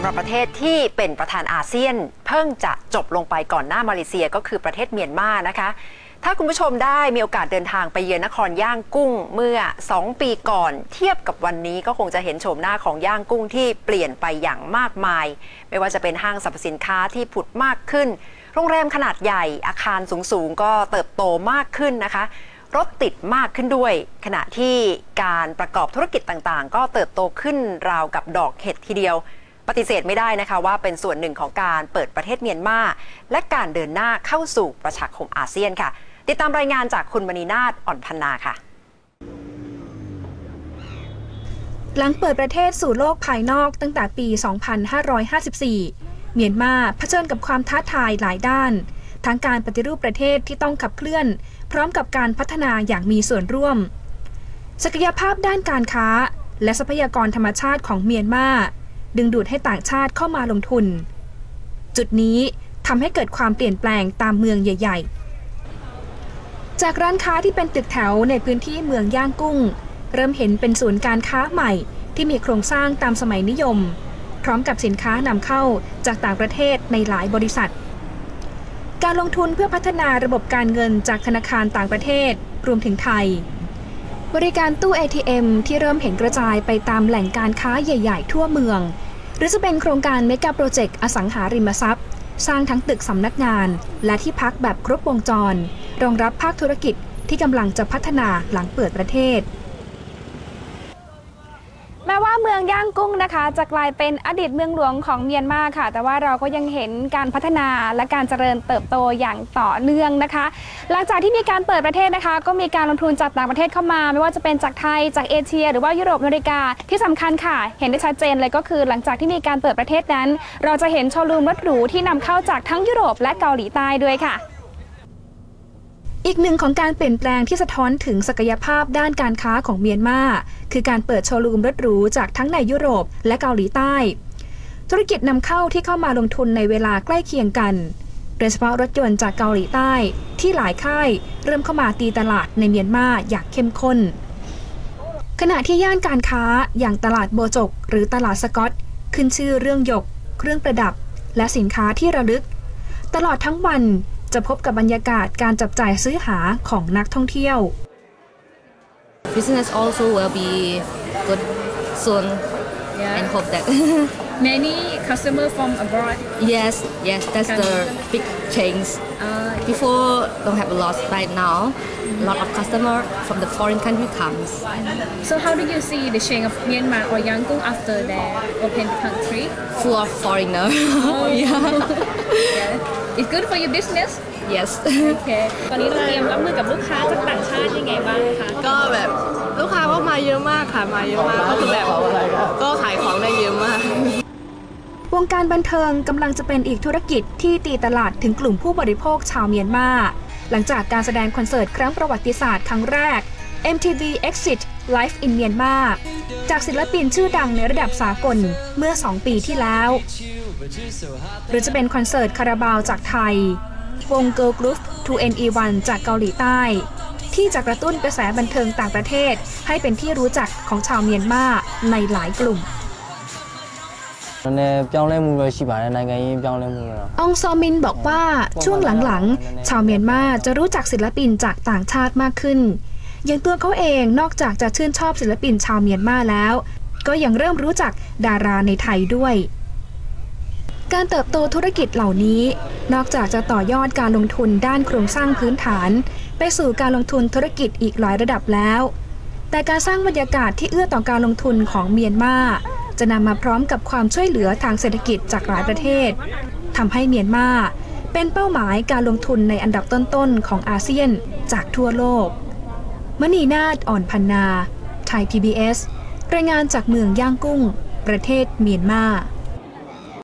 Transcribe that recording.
ำหรับประเทศที่เป็นประธานอาเซียน เพิ่งจะจบลงไปก่อนหน้ามาเลเซียก็คือประเทศเมียนมานะคะ ถ้าคุณผู้ชมได้มีโอกาสเดินทางไปเยือนนครย่างกุ้งเมื่อ 2 ปีก่อน เทียบกับวันนี้ก็คงจะเห็นโฉมหน้าของย่างกุ้งที่เปลี่ยนไปอย่างมากมาย ไม่ว่าจะเป็นห้างสรรพสินค้าที่ผุดมากขึ้น โรงแรมขนาดใหญ่อาคารสูงๆ ก็เติบโตมากขึ้นนะคะรถติดมากขึ้นด้วย ขณะที่การประกอบธุรกิจต่างๆ ก็เติบโตขึ้นราวกับดอกเห็ดทีเดียว ปฏิเสธไม่ได้นะคะว่าเป็นส่วนหนึ่งของการเปิดประเทศเมียนมาและการเดินหน้าเข้าสู่ประชาคมอาเซียนค่ะ ติดตามรายงานจากคุณมณีนาฏอ่อนพันนาค่ะหลังเปิดประเทศสู่โลกภายนอกตั้งแต่ปี 2554 เมียนมาเผชิญกับความท้าทายหลายด้าน ทั้งการปฏิรูปประเทศที่ต้องขับเคลื่อน พร้อมกับการพัฒนาอย่างมีส่วนร่วม ศักยภาพด้านการค้า และทรัพยากรธรรมชาติของเมียนมา ดึงดูดให้ต่างชาติเข้ามาลงทุน จุดนี้ทำให้เกิดความเปลี่ยนแปลงตามเมืองใหญ่ ๆ จากร้านค้าที่เป็นตึกแถวในพื้นที่เมืองย่างกุ้ง เริ่มเห็นเป็นศูนย์การค้าใหม่ที่มีโครงสร้างตามสมัยนิยม พร้อมกับสินค้านำเข้าจากต่างประเทศในหลายบริษัท การลงทุนเพื่อพัฒนาระบบการเงินจากธนาคารต่างประเทศรวมถึงไทย บริการตู้ ATM ที่เริ่มเห็นกระจายไปตามแหล่งการค้าใหญ่ๆ ทั่วเมือง หรือจะเป็นโครงการเมกะโปรเจกต์อสังหาริมทรัพย์ สร้างทั้งตึกสำนักงาน และที่พักแบบครบวงจร รองรับภาคธุรกิจที่กำลังจะพัฒนาหลังเปิดประเทศ แม้ว่าเมื องย่างกุ้งนะคะ จะกลายเป็นอดีตเมืองหลวงของเมียนมาค่ะ แต่ว่าเราก็ยังเห็นการพัฒนาและการเจริญเติบโตอย่างต่อเนื่องนะคะ หลังจากที่มีการเปิดประเทศนะคะ ก็มีการลงทุนจากต่างประเทศเข้ามา ไม่ว่าจะเป็นจากไทยจากเอเชีย หรือว่ายุโรปอเมริกาที่สำคัญค่ะ เห็นได้ชัดเจนเลยก็คือ หลังจากที่มีการเปิดประเทศนั้น เราจะเห็นโชว์รูมรถหรูที่นำเข้าจากทั้งยุโรปและเกาหลีใต้ด้วยค่ะ อีกหนึ่งของการเปลี่ยนแปลงที่สะท้อนถึงศักยภาพด้านการค้าของเมียนมาคือการเปิดโชว์รูมรถหรูจากทั้งในยุโรปและเกาหลีใต้ ธุรกิจนำเข้าที่เข้ามาลงทุนในเวลาใกล้เคียงกัน โดยเฉพาะรถยนต์จากเกาหลีใต้ ที่หลายค่ายเริ่มเข้ามาตีตลาดในเมียนมาอย่างเข้มข้น ขณะที่ย่านการค้าอย่างตลาดโบจก หรือตลาดสกอต ขึ้นชื่อเรื่องหยก เครื่องประดับ และสินค้าที่ระลึก ตลอดทั้งวัน จะพบกับบรรยากาศการจับจ่ายซื้อหาของนักท่องเที่ยว business also will be good soon and hope that Many customer from abroad. yes yes that's the big change Uh, before don't have a lot right now a lot of customer from the foreign country comes so how do you see the change of Myanmar or Yangon after they open the country? full of foreigner yeah Yeah. It's good for your business. yes โอเคตอนนี้เราเตรียมรับมือกับลูกค้าจากต่างชาติยังไงบ้างคะ ก็แบบลูกค้าก็มาเยอะมากค่ะ มาเยอะมากก็คือแบบก็ขายของได้เยอะมาก วงการบันเทิงกำลังจะเป็นอีกธุรกิจที่ตีตลาดถึงกลุ่มผู้บริโภคชาวเมียนมา หลังจากการแสดงคอนเสิร์ตครั้งประวัติศาสตร์ครั้งแรก MTV Exit Life in Myanmar จากศิลปินชื่อดังในระดับสากลเมื่อ 2 ปีที่แล้ว หรือจะเป็นคอนเสิร์ตคาราบาวจากไทย วงเกิร์ลกรุ๊ป 2NE1 จากเกาหลีใต้ ที่จะกระตุ้นกระแสบันเทิงต่างประเทศ ให้เป็นที่รู้จักของชาวเมียนมาในหลายกลุ่มอองซอมินบอกว่าช่วงหลังๆ ชาวเมียนมาจะรู้จักศิลปินจากต่างชาติมากขึ้น อย่างตัวเขาเองนอกจากจะชื่นชอบศิลปินชาวเมียนมาแล้ว ก็ยังเริ่มรู้จักดาราในไทยด้วย การเติบโตธุรกิจเหล่านี้ นอกจากจะต่อยอดการลงทุนด้านโครงสร้างพื้นฐาน ไปสู่การลงทุนธุรกิจอีกหลายระดับแล้ว แต่การสร้างบรรยากาศที่เอื้อต่อการลงทุนของเมียนมาจะนำมาพร้อมกับความช่วยเหลือทางเศรษฐกิจจากหลายประเทศทำให้เมียนมาเป็นเป้าหมายการลงทุนในอันดับต้นๆของอาเซียนจากทั่วโลก มณีนาฏอ่อนพันนา ไทย PBS รายงานจากเมืองย่างกุ้ง ประเทศเมียนมา